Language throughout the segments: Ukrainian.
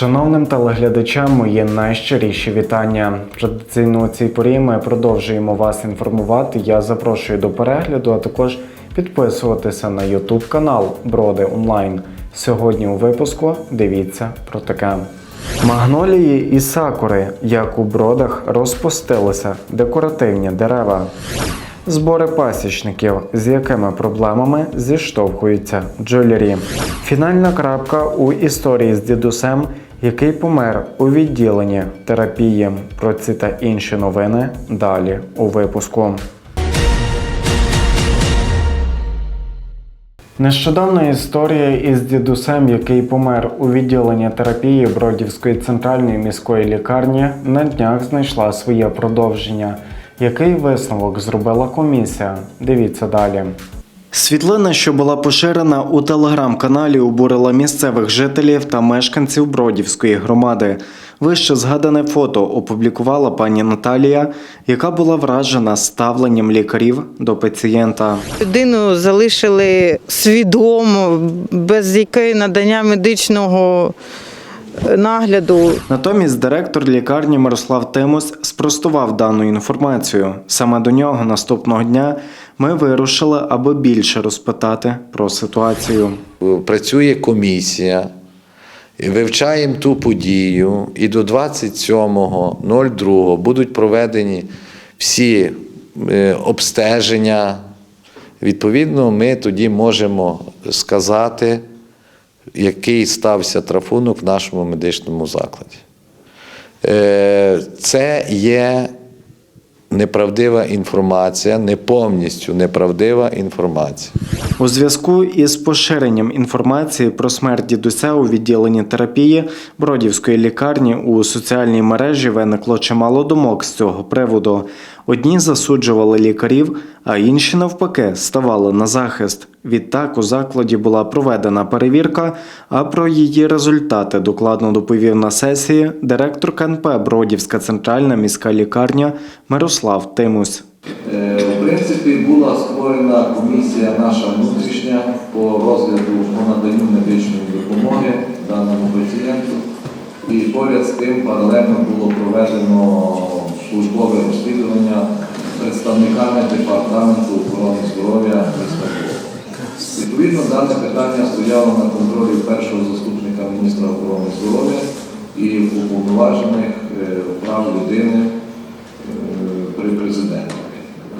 Шановним телеглядачам, мої найщиріші вітання. Традиційно у цій порі ми продовжуємо вас інформувати. Я запрошую до перегляду, а також підписуватися на YouTube канал Броди Онлайн. Сьогодні у випуску дивіться про таке. Магнолії і сакури, як у бродах, розпустилися декоративні дерева. Збори пасічників, з якими проблемами зіштовхуються бджолярі. Фінальна крапка у історії з дідусем, який помер у відділенні терапії. Про ці та інші новини далі у випуску. Нещодавна історія із дідусем, який помер у відділенні терапії Бродівської центральної міської лікарні, на днях знайшла своє продовження. Який висновок зробила комісія? Дивіться далі. Світлина, що була поширена у телеграм-каналі, обурила місцевих жителів та мешканців Бродівської громади. Вище згадане фото опублікувала пані Наталія, яка була вражена ставленням лікарів до пацієнта. Людину залишили свідомо, без якої надання медичного е, нагляду. Натомість директор лікарні Мирослав Тимус спростував дану інформацію. Саме до нього наступного дня ми вирушили, аби більше розпитати про ситуацію. працює комісія, вивчаємо ту подію, і до 27.02 будуть проведені всі е, обстеження. Відповідно, ми тоді можемо сказати, який стався трафунок в нашому медичному закладі. Е, Це є неправдива інформація, не повністю неправдива інформація. У зв'язку із поширенням інформації про смерть дідуся у відділенні терапії Бродівської лікарні у соціальній мережі виникло чимало думок з цього приводу. Одні засуджували лікарів, а інші навпаки ставали на захист. Відтак у закладі була проведена перевірка, а про її результати докладно доповів на сесії директор КНП Бродівська центральна міська лікарня Мирослав Тимусь. Е, В принципі, була створена комісія наша внутрішня по розгляду по наданню медичної допомоги даному пацієнту. І поряд з тим паралельно було проведено службове розслідування представниками департаменту охорони здоров'я міста. Відповідно, дане питання стояло на контролі першого заступника міністра охорони здоров'я і уповноважених е, прав людини е, при президенті.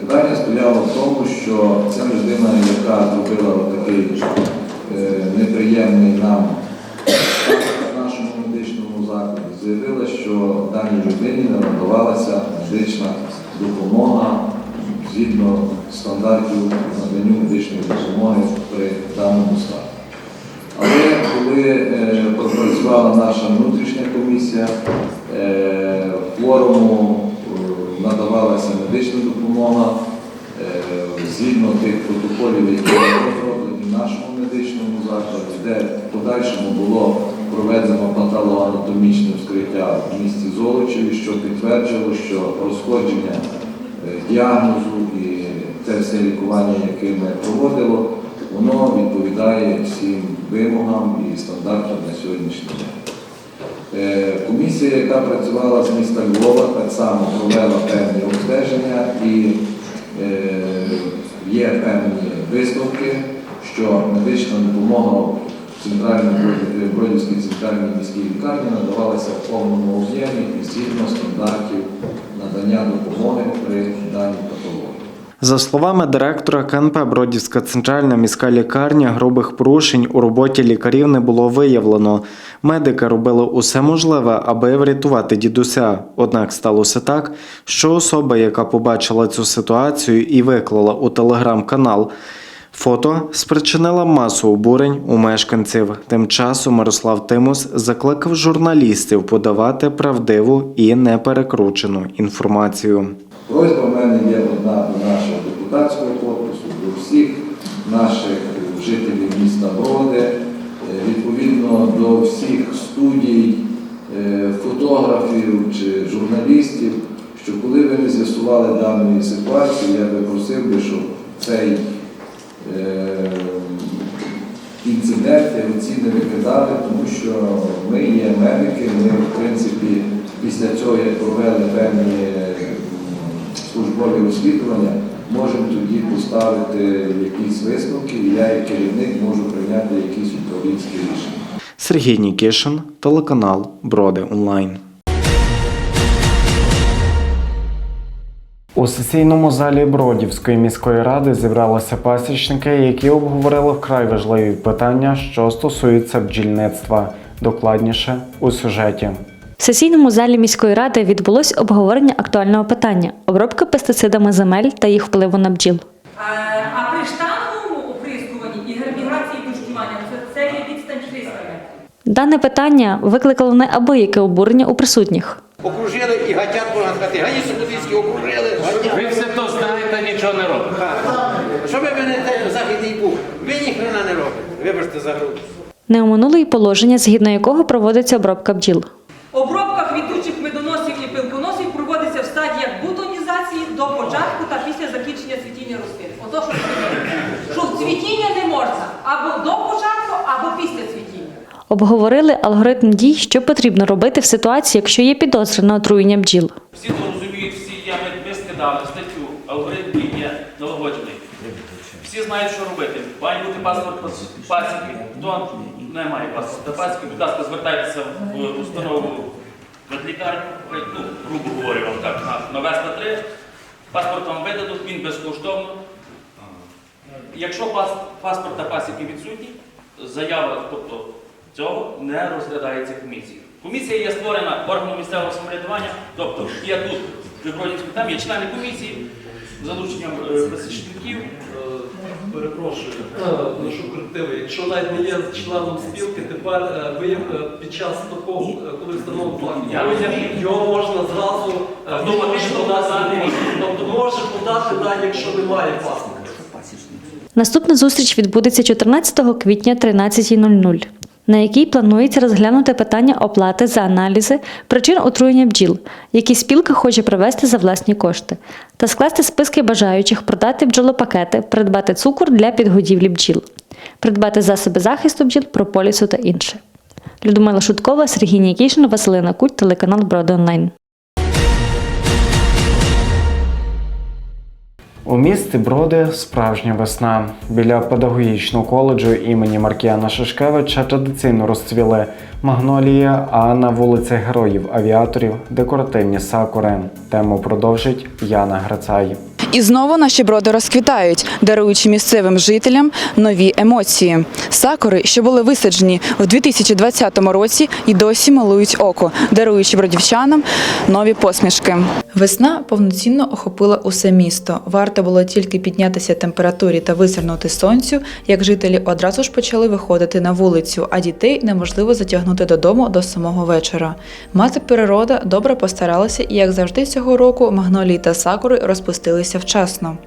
Питання стояло в тому, що ця людина, яка зробила такий е, неприємний нам факт в нашому медичному закладі, заявила, що даній людині надавалася медична допомога згідно стандартів наданню медичної допомоги при даному стані. Але коли е, пропрацювала наша внутрішня комісія, е, форуму е, надавалася медична допомога згідно тих протоколів, які були розроблені в нашому медичному закладі, де в подальшому було проведено патологоанатомічне вскриття в місті Золочеві, що підтвердило, що розходження е, діагнозу і те все лікування, яке ми проводило, воно відповідає всім вимогам і стандартам на сьогоднішній день. Е, Комісія, яка працювала з міста Львова, так само провела певні обстеження і е, є певні висновки, що медична допомога Бродівській центральній міській лікарні надавалася в повному об'ємі і згідно стандартів надання допомоги при даній патології. За словами директора КНП Бродівська центральна міська лікарня, грубих порушень у роботі лікарів не було виявлено. Медики робили усе можливе, аби врятувати дідуся. Однак сталося так, що особа, яка побачила цю ситуацію і виклала у телеграм-канал. Фото спричинила масу обурень у мешканців. Тим часом Мирослав Тимус закликав журналістів подавати правдиву і неперекручену інформацію. Просьба в мене є одна до нашого депутатського корпусу, до всіх наших жителів міста Броди, е, відповідно до всіх студій, е, фотографів чи журналістів, що коли ви не з'ясували даної ситуації, я би просив би, щоб цей інциденти оці не викидали, тому що ми є медики, ми, в принципі, після цього, як провели певні е, службові розслідування, можемо тоді поставити якісь висновки, і я як керівник можу прийняти якісь управлінські рішення. Сергій Нікішин, телеканал Броди Онлайн. У сесійному залі Бродівської міської ради зібралися пасічники, які обговорили вкрай важливі питання, що стосуються бджільництва. Докладніше у сюжеті. В сесійному залі міської ради відбулось обговорення актуального питання обробка пестицидами земель та їх впливу на бджіл. Е, А при штанговому оприскуванні і гербіграції дощування це, є відстань 300 метрів. Дане питання викликало неабияке обурення у присутніх. Окружили і гатять, можна сказати, гаї Суботівські окружили. Ви все то знаєте, нічого не робите. Що ви винете Західний Буг? Ви ніхрена не робите. Вибачте за грубо. Не оминули й положення, згідно якого проводиться обробка бджіл. Обробка квітучих медоносів і пилконосів проводиться в стадіях бутонізації до початку та після закінчення цвітіння рослин. Ото що. Що в цвітіння не можна або до початку, або після цвітіння. Обговорили алгоритм дій, що потрібно робити в ситуації, якщо є підозри на отруєння бджіл. Всі то розуміють, всі я ми, ми скидали статтю, алгоритм дій є налагоджений. Всі знають, що робити. Має бути паспорт пасіки. Хто не має паспорта пасіки, будь ласка, звертайтеся в установу ветлікарню, ну, грубо говорю вам так, на, Веста 3. Паспорт вам видадуть, він безкоштовно. Якщо паспорт та пасіки відсутні, заява, тобто цього не розглядається комісією. Комісія є створена органом місцевого самоврядування, тобто є тут там є члени комісії залученням е, посічників. Перепрошую, нашу колективу. Якщо навіть не є членом спілки, тепер е, ви е, під час такого, е, коли встановив факт, його можна зразу е, Автоматично подати. Тобто може подати, навіть якщо немає пасника. Наступна зустріч відбудеться 14 квітня 13.00, на якій планується розглянути питання оплати за аналізи причин отруєння бджіл, які спілка хоче провести за власні кошти, та скласти списки бажаючих продати бджолопакети, придбати цукор для підгодівлі бджіл, придбати засоби захисту бджіл, прополісу та інше. Людмила Шуткова, Сергій Нікішин, Василина Куть, телеканал Броди Онлайн. У місті Броди справжня весна. Біля педагогічного коледжу імені Маркіяна Шишкевича традиційно розцвіли магнолія, а на вулиці Героїв Авіаторів декоративні сакури. Тему продовжить Яна Грацай. І знову наші броди розквітають, даруючи місцевим жителям нові емоції. Сакури, що були висаджені в 2020 році, і досі милують око, даруючи бродівчанам нові посмішки. Весна повноцінно охопила усе місто. Варто було тільки піднятися температурі та висернути сонцю, як жителі одразу ж почали виходити на вулицю, а дітей неможливо затягнути додому до самого вечора. Мати природа добре постаралася, і як завжди цього року магнолії та сакури розпустилися вчасно.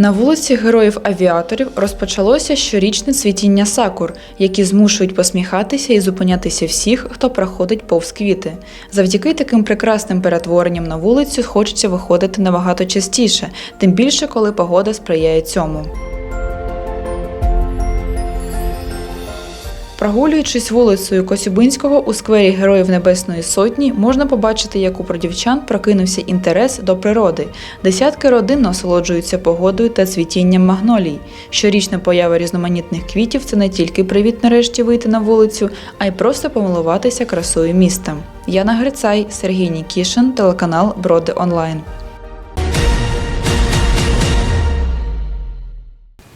На вулиці Героїв Авіаторів розпочалося щорічне цвітіння сакур, які змушують посміхатися і зупинятися всіх, хто проходить повз квіти. Завдяки таким прекрасним перетворенням на вулицю хочеться виходити набагато частіше, тим більше коли погода сприяє цьому. Прогулюючись вулицею Косюбинського у сквері Героїв Небесної Сотні, можна побачити, як у продівчан прокинувся інтерес до природи. Десятки родин насолоджуються погодою та цвітінням магнолій. Щорічна поява різноманітних квітів це не тільки привіт нарешті вийти на вулицю, а й просто помилуватися красою міста. Яна Грицай, Сергій Нікішин, телеканал Броди Онлайн.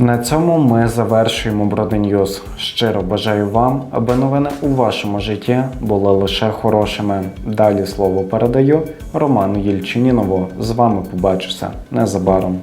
На цьому ми завершуємо Броденьюз. Щиро бажаю вам, аби новини у вашому житті були лише хорошими. Далі слово передаю Роману Єльчинінову. З вами побачуся незабаром.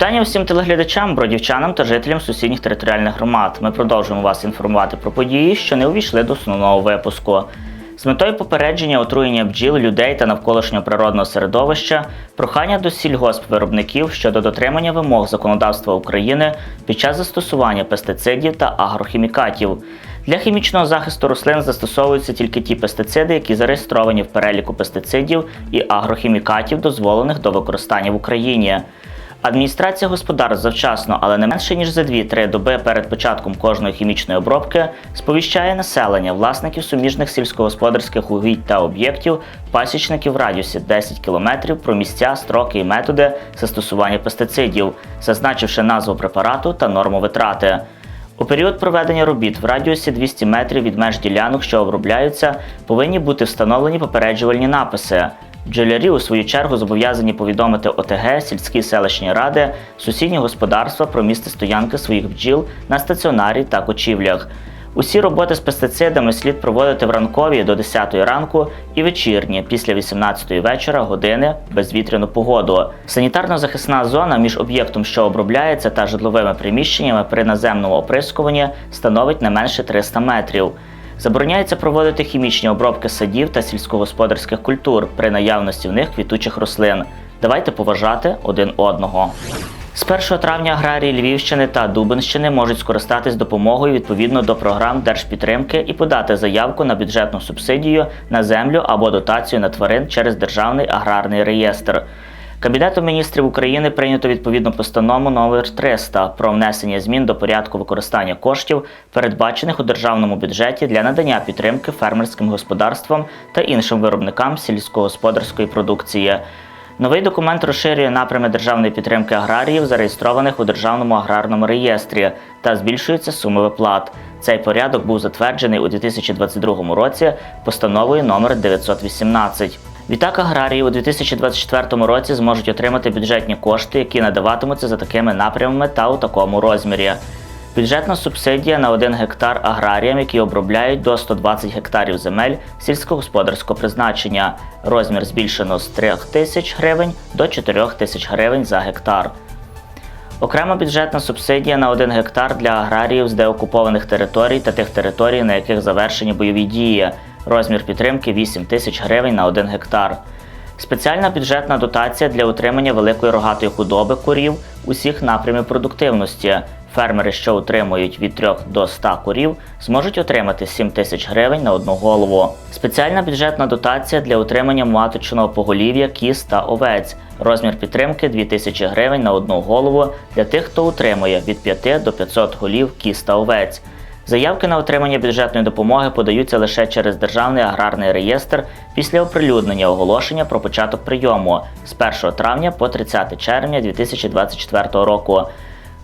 Вітання всім телеглядачам, бродівчанам та жителям сусідніх територіальних громад. Ми продовжуємо вас інформувати про події, що не увійшли до основного випуску. З метою попередження отруєння бджіл, людей та навколишнього природного середовища, прохання до сільгоспвиробників щодо дотримання вимог законодавства України під час застосування пестицидів та агрохімікатів. Для хімічного захисту рослин застосовуються тільки ті пестициди, які зареєстровані в переліку пестицидів і агрохімікатів, дозволених до використання в Україні. Адміністрація господарств завчасно, але не менше ніж за 2-3 доби перед початком кожної хімічної обробки сповіщає населення, власників суміжних сільськогосподарських угідь та об'єктів, пасічників в радіусі 10 км про місця, строки і методи застосування пестицидів, зазначивши назву препарату та норму витрати. У період проведення робіт в радіусі 200 метрів від меж ділянок, що обробляються, повинні бути встановлені попереджувальні написи. Бджолярі, у свою чергу, зобов'язані повідомити ОТГ, сільські селищні ради, сусідні господарства про місце стоянки своїх бджіл на стаціонарі та кочівлях. Усі роботи з пестицидами слід проводити в ранкові до 10 ранку і вечірні після 18 вечора години безвітряну погоду. Санітарно-захисна зона між об'єктом, що обробляється, та житловими приміщеннями при наземному оприскуванні становить не менше 300 метрів. Забороняється проводити хімічні обробки садів та сільськогосподарських культур при наявності в них квітучих рослин. Давайте поважати один одного. З 1 травня аграрії Львівщини та Дубинщини можуть скористатись допомогою відповідно до програм держпідтримки і подати заявку на бюджетну субсидію на землю або дотацію на тварин через Державний аграрний реєстр. Кабінетом міністрів України прийнято відповідну постанову номер 300 про внесення змін до порядку використання коштів, передбачених у державному бюджеті для надання підтримки фермерським господарствам та іншим виробникам сільськогосподарської продукції. Новий документ розширює напрями державної підтримки аграріїв, зареєстрованих у Державному аграрному реєстрі, та збільшуються суми виплат. Цей порядок був затверджений у 2022 році постановою номер 918. Відтак аграрії у 2024 році зможуть отримати бюджетні кошти, які надаватимуться за такими напрямами та у такому розмірі. Бюджетна субсидія на 1 гектар аграріям, які обробляють до 120 гектарів земель сільськогосподарського призначення. Розмір збільшено з 3 тисяч гривень до 4 тисяч гривень за гектар. Окрема бюджетна субсидія на 1 гектар для аграріїв з деокупованих територій та тих територій, на яких завершені бойові дії. Розмір підтримки 8 тисяч гривень на 1 гектар. Спеціальна бюджетна дотація для утримання великої рогатої худоби курів усіх напрямів продуктивності. Фермери, що утримують від 3 до 100 курів, зможуть отримати 7 тисяч гривень на одну голову. Спеціальна бюджетна дотація для утримання маточного поголів'я, кіз та овець. Розмір підтримки 2 тисячі гривень на одну голову для тих, хто утримує від 5 до 500 голів кіз та овець. Заявки на отримання бюджетної допомоги подаються лише через Державний аграрний реєстр після оприлюднення оголошення про початок прийому з 1 травня по 30 червня 2024 року.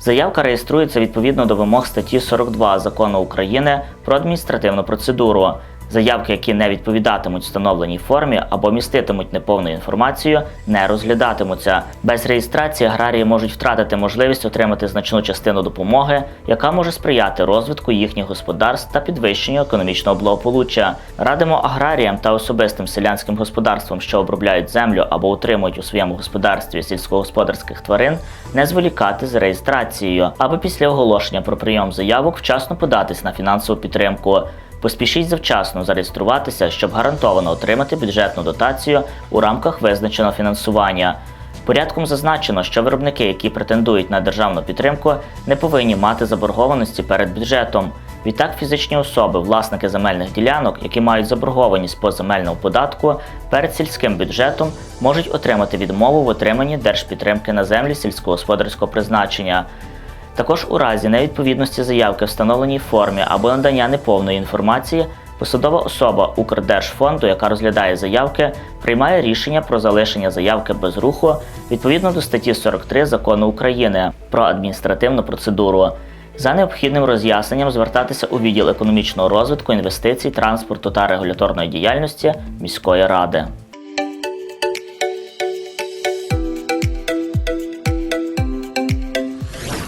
Заявка реєструється відповідно до вимог статті 42 Закону України про адміністративну процедуру. Заявки, які не відповідатимуть встановленій формі або міститимуть неповну інформацію, не розглядатимуться. Без реєстрації аграрії можуть втратити можливість отримати значну частину допомоги, яка може сприяти розвитку їхніх господарств та підвищенню економічного благополуччя. Радимо аграріям та особистим селянським господарствам, що обробляють землю або утримують у своєму господарстві сільськогосподарських тварин, не зволікати з реєстрацією, аби після оголошення про прийом заявок вчасно податись на фінансову підтримку. Поспішіть завчасно зареєструватися, щоб гарантовано отримати бюджетну дотацію у рамках визначеного фінансування. Порядком зазначено, що виробники, які претендують на державну підтримку, не повинні мати заборгованості перед бюджетом. Відтак, фізичні особи, власники земельних ділянок, які мають заборгованість по земельному податку перед сільським бюджетом, можуть отримати відмову в отриманні держпідтримки на землі сільськогосподарського призначення. Також у разі невідповідності заявки встановленій формі або надання неповної інформації, посадова особа Укрдержфонду, яка розглядає заявки, приймає рішення про залишення заявки без руху відповідно до статті 43 закону України про адміністративну процедуру. За необхідним роз'ясненням звертатися у відділ економічного розвитку, інвестицій, транспорту та регуляторної діяльності міської ради.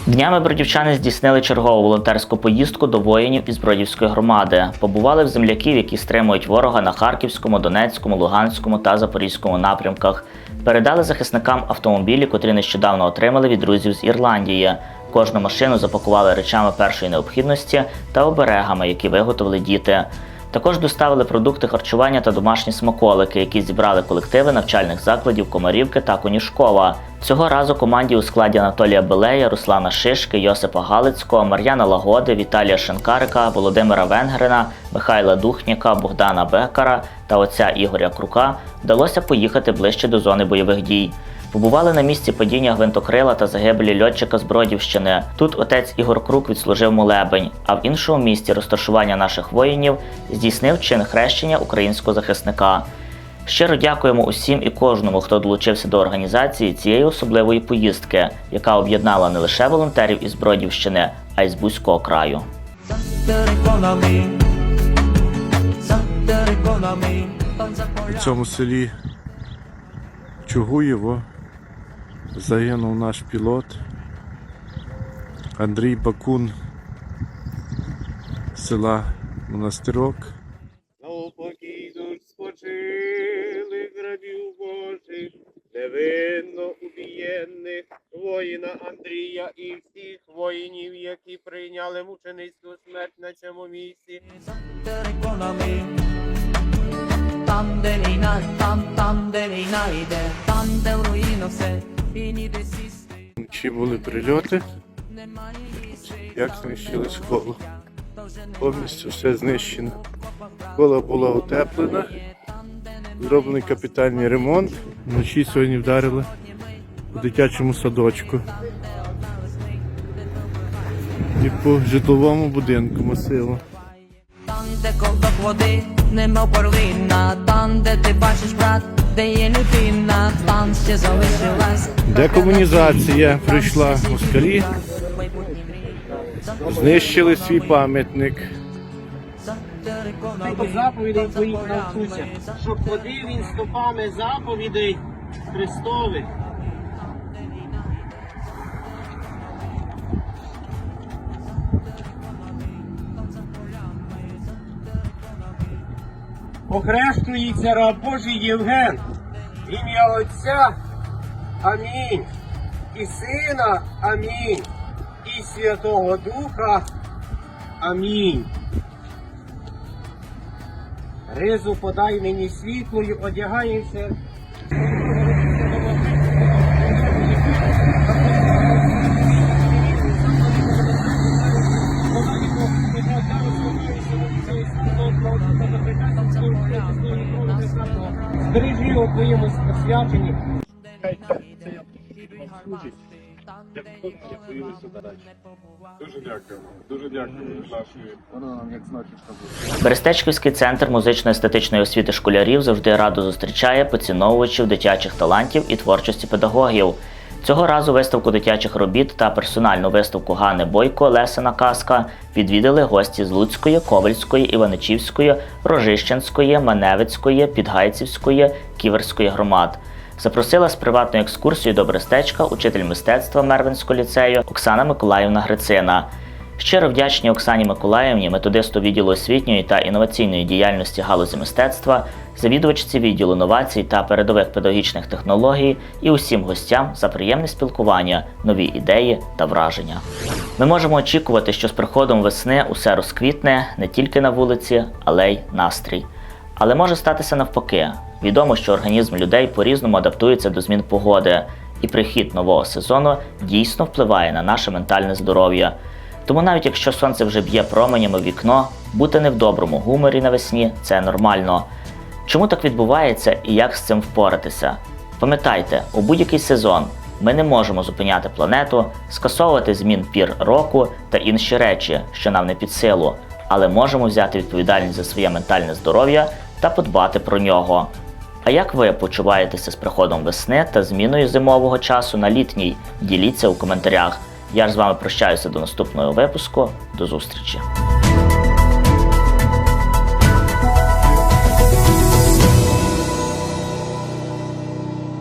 Днями бродівчани здійснили чергову волонтерську поїздку до воїнів із Бродівської громади. Побували в земляків, які стримують ворога на Харківському, Донецькому, Луганському та Запорізькому напрямках. Передали захисникам автомобілі, котрі нещодавно отримали від друзів з Ірландії. Кожну машину запакували речами першої необхідності та оберегами, які виготовили діти. Також доставили продукти харчування та домашні смаколики, які зібрали колективи навчальних закладів Комарівки та Конюшкова. Цього разу команді у складі Анатолія Белея, Руслана Шишки, Йосипа Галицького, Мар'яна Лагоди, Віталія Шенкарика, Володимира Венгрина, Михайла Духніка, Богдана Бекара та отця Ігоря Крука вдалося поїхати ближче до зони бойових дій. Побували на місці падіння гвинтокрила та загибелі льотчика з Бродівщини. Тут отець Ігор Крук відслужив молебень, а в іншому місці розташування наших воїнів здійснив чин хрещення українського захисника. Щиро дякуємо усім і кожному, хто долучився до організації цієї особливої поїздки, яка об'єднала не лише волонтерів із Бродівщини, а й з Бузького краю. У цьому селі Чугуєво загинув наш пілот Андрій Бакун з села Монастирок. Душ спочили грабів Божих, невинно убієнних воїна Андрія і всіх воїнів, які прийняли мученицьку смерть на цьому місці. Там, де війна, там, там, де війна йде, там, де в руїнах все. Вночі були прильоти, як знищили школу. Повністю все знищено. Школа була утеплена, зроблений капітальний ремонт. Вночі сьогодні вдарили у дитячому садочку. І по житловому будинку масиву. Там, де ковток води, нема перлина, там, де ти бачиш брат, де є людина, там ще залишилась. Декомунізація прийшла москалі, знищили свій пам'ятник. Заповідей твоїх навчуся, щоб ходив він стопами заповідей Христових. Охрещується раб Божий Євген, в ім'я Отця, Амінь, і Сина, Амінь, і Святого Духа, Амінь. Ризу подай мені світлою, одягаємося. Збережи освячені. Дуже дякуємо. Дуже дякуємо нашої. Берестечківський центр музично-естетичної освіти школярів завжди радо зустрічає поціновувачів дитячих талантів і творчості педагогів. Цього разу виставку дитячих робіт та персональну виставку Гани Бойко Лесена Казка відвідали гості з Луцької, Ковальської, Іваничівської, Рожищенської, Маневицької, Підгайцівської, Ківерської громад. Запросила з приватною екскурсією до Брестечка учитель мистецтва Мервинського ліцею Оксана Миколаївна Грицина. Щиро вдячні Оксані Миколаївні, методисту відділу освітньої та інноваційної діяльності галузі мистецтва, завідувачці відділу новацій та передових педагогічних технологій і усім гостям за приємне спілкування, нові ідеї та враження. Ми можемо очікувати, що з приходом весни усе розквітне не тільки на вулиці, але й настрій. Але може статися навпаки. Відомо, що організм людей по-різному адаптується до змін погоди, і прихід нового сезону дійсно впливає на наше ментальне здоров'я. Тому навіть якщо сонце вже б'є променями в вікно, бути не в доброму гуморі навесні це нормально. Чому так відбувається і як з цим впоратися? Пам'ятайте, у будь-який сезон ми не можемо зупиняти планету, скасовувати змін пір року та інші речі, що нам не під силу, але можемо взяти відповідальність за своє ментальне здоров'я та подбати про нього. А як ви почуваєтеся з приходом весни та зміною зимового часу на літній? Діліться у коментарях. Я ж з вами прощаюся до наступного випуску. До зустрічі!